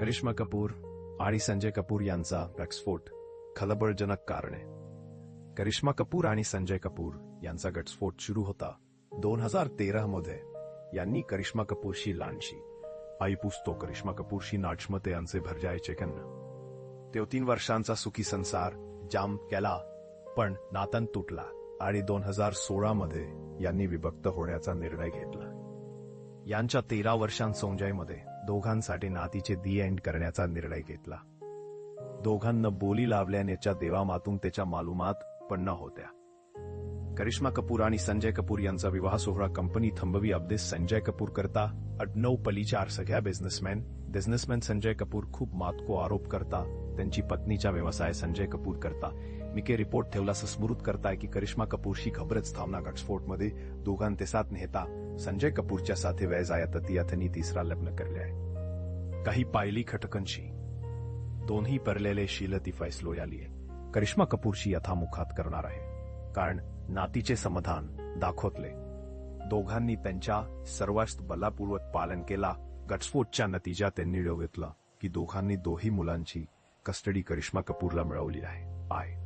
करिश्मा कपूर आणि संजय कपूर यांचा घटस्फोट खलबळजनक कारणे. करिश्मा कपूर आणि संजय कपूर यांचा घटस्फोट सुरू होता दोन हजार तेरा मध्ये. यांनी करिश्मा कपूरशी लांडशी. आई पुसतो करिश्मा कपूरशी नाचमते यांचे भरजायचे कन्न तेव तीन वर्षांचा सुखी संसार जाम केला पण नातन तुटला आणि दोन हजार सोळा मध्ये यांनी विभक्त होण्याचा निर्णय घेतला. यांच्या तेरा वर्षां संजयमध्ये दोघांसाठी नातीचे दी एंड करण्याचा निर्णय घेतला. दोघांना बोली लावल्यानेच्या देवामातून त्याच्या मालुमात पण होत्या. करिश्मा कपूर आणि संजय कपूर यांचा विवाह सोहळा कंपनी थंबवी अब्देस संजय कपूर करता अडनव पलीचार सगळ्या बिझनेसमॅन बिझनेसमॅन संजय कपूर खूप मातको आरोप करता त्यांची पत्नीचा व्यवसाय संजय कपूर करता. मिके रिपोर्ट ठेवला स्मृत करताय की करिश्मा कपूरशी खबरच थांबना घटस्फोटमध्ये दोघांते साथ नेता संजय कपूरच्या साथे वय जायत यातनी तिसरा लग्न करले आहे. काही पायली खटकनशी. दोन्ही परलेले शीलती फैसलो याली करिश्मा कपूरशी यथामुखात करणार आहे. कारण नातीचे समाधान दाखवतले. दोघांनी त्यांच्या सर्वात बलापूर्वक पालन केला. घटस्फोटच्या नतीजा त्यांनी घेतला की दोघांनी दोही मुलांची कस्टडी करिश्मा कपूरला मिळवली आहे. आहे